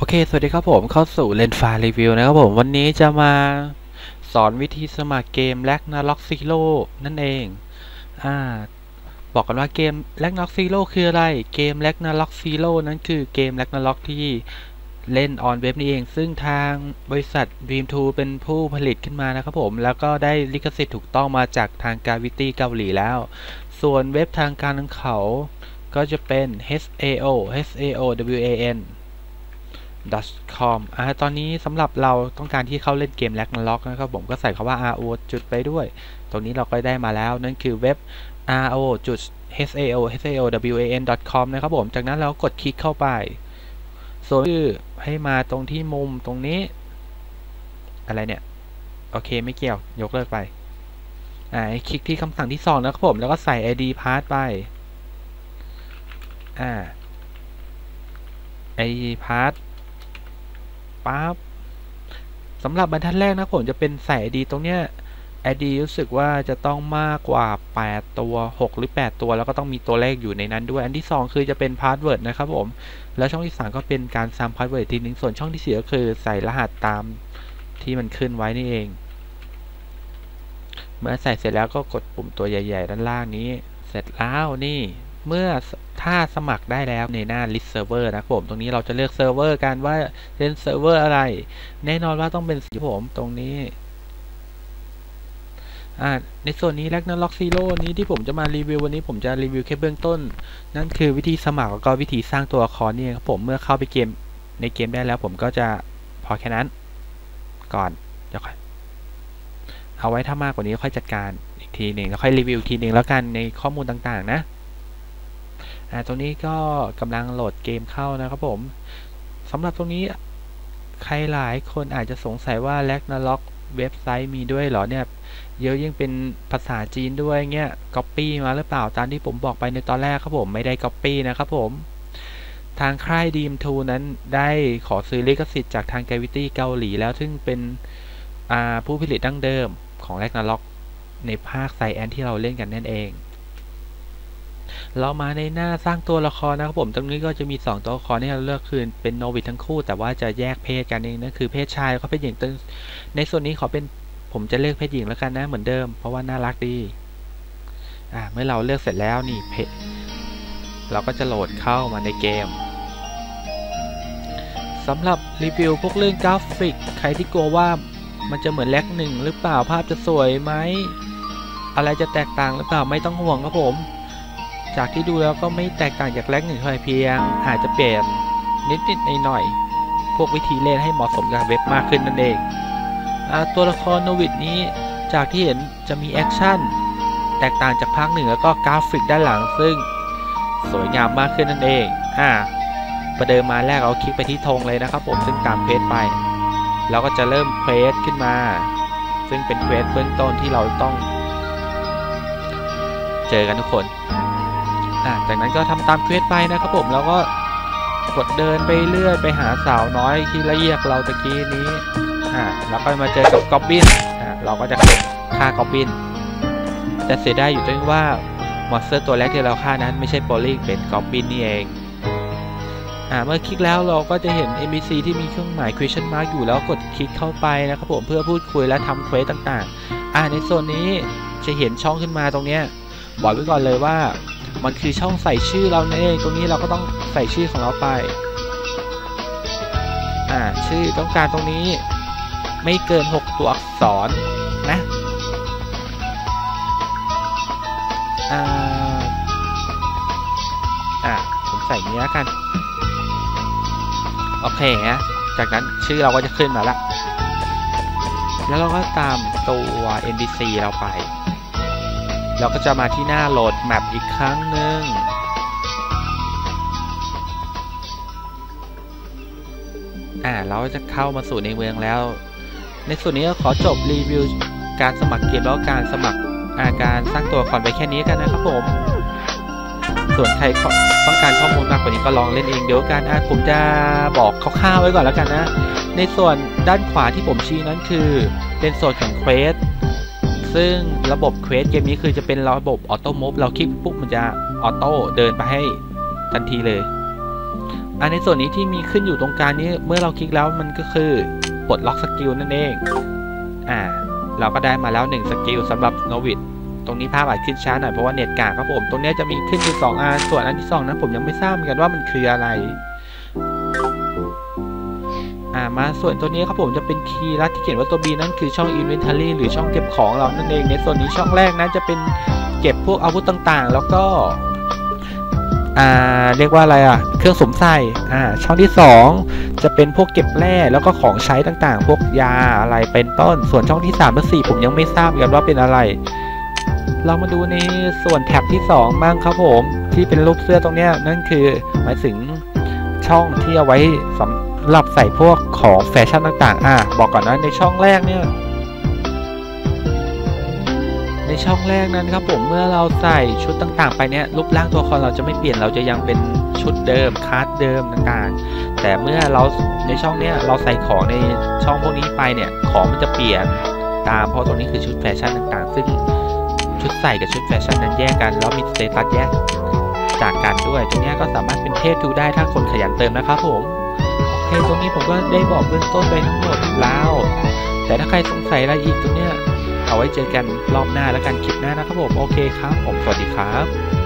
โอเค สวัสดีครับผมเข้าสู่เลนฟารีวิวนะครับผมวันนี้จะมาสอนวิธีสมัครเกม l a g n a r o k Zero นั่นเองอ่าบอกกันว่าเกม l a g n a r o k Zero คืออะไร เกม l a g n a r o k Zero นั้นคือเกม l a g n a r o k ที่เล่นออนเว็บนี่เอง ซึ่งทางบริษัท Dream2 เป็นผู้ผลิตขึ้นมานะครับผม แล้วก็ได้ลิขสิทธิ์ถูกต้องมาจากทางการวิตี้เกาหลีแล้ว ส่วนเว็บทางการของเขา ก็จะเป็น HAO HAOWAN com อ่าตอนนี้สำหรับเราต้องการที่เข้าเล่นเกม l a g n a r o k นะครับผมก็ใส่คำว่า ro จุดไปด้วย ตรงนี้เราก็ได้มาแล้วนั่นคือเว็บ ro จุด sao haowan com นะครับผมจากนั้นเรากดคลิกเข้าไปส่วนชื่อให้มาตรงที่มุมตรงนี้ อะไรเนี่ย โอเคไม่เกี่ยวยกเลิกไปอ่าคลิกที่คำสั่งที่2นะครับผมแล้วก็ใส่ id pass ไปอ่า id pass ปั๊บสำหรับบรรทัดแรกนะผมจะเป็นใส่ ID ตรงเนี้ย ID รู้สึกว่าจะต้องมากกว่า 8 ตัว 6 หรือ 8 ตัว แล้วก็ต้องมีตัวเลขอยู่ในนั้นด้วย อันที่ 2 คือจะเป็นพาสเวิร์ดนะครับผม แล้วช่องที่ 3 ก็เป็นการซ้ำพาสเวิร์ดทีนึง ส่วนช่องที่ 4 ก็คือใส่รหัสตามที่มันขึ้นไว้นี่เอง เมื่อใส่เสร็จแล้วก็กดปุ่มตัวใหญ่ ๆ ด้านล่างนี้ เสร็จแล้วนี่ เมื่อ ถ้าสมัครได้แล้วในหน้า list server นะผม ตรงนี้เราจะเลือกเซิร์ฟเวอร์กันว่าเล่นเซิร์ฟเวอร์อะไร แน่นอนว่าต้องเป็นสีผมตรงนี้ในส่วนนี้ r a g n a r o k Zero นี้ที่ผมจะมารีวิววันนี้ผมจะรีวิวแค่เบื้องต้น นั่นคือวิธีสมัครแล้วก็วิธีสร้างตัวละครนี่ครับผมเมื่อเข้าไปเกมในเกมได้แล้วผมก็จะพอแค่นั้น ก่อนเดี๋ยวค่อยเอาไว้ถ้ามากกว่านี้ค่อยจัดการอีกทีหนึ่งแล้วค่อยรีวิวทีหนึ่งแล้วกันในข้อมูลต่างๆ นะ อ่าตรงนี้ก็กำลังโหลดเกมเข้านะครับผมสำหรับตรงนี้ใครหลายคนอาจจะสงสัยว่า l a g n a r o k เว็บไซต์มีด้วยเหรอเนี่ย เยอะยิ่งเป็นภาษาจีนด้วยเงี้ย Copy มาหรือเปล่าตามที่ผมบอกไปในตอนแรกครับผมไม่ได้ Copy นะครับผม ทางค่าย Dream2 นั้นได้ขอซื้อลิขสิทธิ์จากทาง Gravity เกาหลีแล้วซึ่งเป็นผู้ผลิตดั้งเดิมของ l a g n a r o k ในภาคไซแอนที่เราเล่นกันนั่นเอง เรามาในหน้าสร้างตัวละครนะครับผม ตรงนี้ก็จะมี 2 ตัวละครที่เราเลือกคือเป็นโนวิททั้งคู่ แต่ว่าจะแยกเพศกันเองนั่นคือเพศชายแล้วก็เพศหญิงในส่วนนี้ขอเป็นผมจะเลือกเพศหญิงแล้วกันนะเหมือนเดิม เพราะว่าน่ารักดีอ่าเมื่อเราเลือกเสร็จแล้วนี่เพเราก็จะโหลดเข้ามาในเกมสำหรับรีวิวพวกเรื่องกราฟิก ใครที่กลัวว่ามันจะเหมือนแลกหนึ่งหรือเปล่าภาพจะสวยไหม อะไรจะแตกต่างหรือเปล่าไม่ต้องห่วงครับผม จากที่ดูแล้วก็ไม่แตกต่างจากแรกหนึ่งเท่าไหร่เพียง อาจจะเปลี่ยนนิดๆหน่อยๆพวกวิธีเล่นให้เหมาะสมกับเว็บมากขึ้นนั่นเองอตัวละครโนวิดนี้จากที่เห็นจะมีแอคชั่นแตกต่างจากภาคหนึ่งแล้วก็กราฟิกด้านหลังซึ่งสวยงามมากขึ้นนั่นเองอ่าประเดิมมาแรกเราคลิกไปที่ธงเลยนะครับผมซึ่งตามเควสไปแล้วก็จะเริ่มเควสขึ้นมา ซึ่งเป็นเควสเบื้องต้นที่เราต้อง เจอกันทุกคน จากนั้นก็ทำตามเควสไปนะครับผมแล้วก็กดเดินไปเรื่อยไปหาสาวน้อยที่ละเอียดเราตะกี้นี้อ่าแล้วก็มาเจอกับกอบบินอ่าเราก็จะฆ่ากอบบิน แต่เสียดายอยู่ตรงที่ว่ามอนสเตอร์ตัวแรกที่เราฆ่านั้นไม่ใช่โปลิงเป็นกอบบินนี่เองอ่าเมื่อคลิกแล้วเราก็จะเห็น NPC ที่มีเครื่องหมาย question mark อยู่แล้วกดคลิกเข้าไปนะครับผมเพื่อพูดคุยและทำเควสต่างๆ อ่าในโซนนี้จะเห็นช่องขึ้นมาตรงเนี้ยบอกไว้ก่อนเลยว่า มันคือช่องใส่ชื่อเราเองตรงนี้เราก็ต้องใส่ชื่อของเราไป อ่า ชื่อต้องการตรงนี้ไม่เกิน 6 ตัวอักษรนะ อ่า อ่า ผมใส่เนี้ยกัน โอเคฮะ จากนั้นชื่อเราก็จะขึ้นมาละ แล้วเราก็ตามตัว NPC เราไป เราก็จะมาที่หน้าโหลดแมปอีกครั้งหนึ่งอ่าเราจะเข้ามาสู่ในเมืองแล้ว ในส่วนนี้ก็ขอจบรีวิวการสมัครเกมแล้วการสมัครอาการสร้างตัวคอนไปแค่นี้กันนะครับผม ส่วนใครต้องการข้อมูลมากกว่านี้ก็ลองเล่นเองเดี๋ยวกันอะผมจะบอกคร่าวๆไว้ก่อนแล้วกันนะ ในส่วนด้านขวาที่ผมชี้นั้นคือ เป็นส่วนของเควส ซึ่งระบบเควสเกมนี้คือจะเป็นระบบออโต้มูฟเราคลิกปุ๊บมันจะออโต้เดินไปให้ทันทีเลยอันในส่วนนี้ที่มีขึ้นอยู่ตรงกลางนี้เมื่อเราคลิกแล้วมันก็คือปลดล็อกสกิลนั่นเองอ่าเราก็ได้มาแล้ว1สกิลสำหรับโนวิดตรงนี้ภาพอาจขึ้นช้าหน่อยเพราะว่าเน็ตกากครับผม ตรงนี้จะมีขึ้นอยู่2อันส่วนอันที่ 2 นั้นผมยังไม่ทราบเหมือนกันว่ามันคืออะไร อ่ามาส่วนตัวนี้ครับผมจะเป็นคีย์ลัดที่เขียนว่าตัว B นั่นคือช่อง Inventory หรือช่องเก็บของเรานั่นเองในส่วนนี้ช่องแรกนั้นจะเป็นเก็บพวกอาวุธต่างๆ แล้วก็อ่าเรียกว่าอะไรอะ เครื่องสมใส่อ่าช่องที่ 2 จะเป็นพวกเก็บแร่แล้วก็ของใช้ต่างๆ พวกยาอะไรเป็นต้น ส่วนช่องที่3และ4ผมยังไม่ทราบกันว่าเป็นอะไร เรามาดูในส่วนแท็บที่2บ้างครับผมที่เป็นรูปเสื้อตรงเนี้ยนั่นคือหมายถึงช่องที่เอาไว้สำ หรับใส่พวกของแฟชั่นต่างๆ อะบอกก่อนนะในช่องแรกเนี่ยในช่องแรกนั้นครับผมเมื่อเราใส่ชุดต่างๆ ไปเนี่ยรูปร่างตัวละครเราจะไม่เปลี่ยนเราจะยังเป็นชุดเดิมคาร์ดเดิมต่างๆ แต่เมื่อเราในช่องเนี้ยเราใส่ของในช่องพวกนี้ไปเนี่ยของมันจะเปลี่ยนตามเพราะตรงนี้คือชุดแฟชั่นต่างๆ ซึ่งชุดใส่กับชุดแฟชั่นนั้นแยกกันแล้วมีสเตตัสแยกจากกันด้วยตรงนี้ก็สามารถเป็นเทพดูได้ถ้าคนขยันเติมนะครับผม โอเคตรงนี้ผมก็ได้บอกเบื้องต้นไปทั้งหมดแล้ว แต่ถ้าใครสงสัยอะไรอีกตรงเนี้ยเอาไว้เจอกันรอบหน้าแล้วกันคลิปหน้านะครับผม โอเคครับ ผมสวัสดีครับ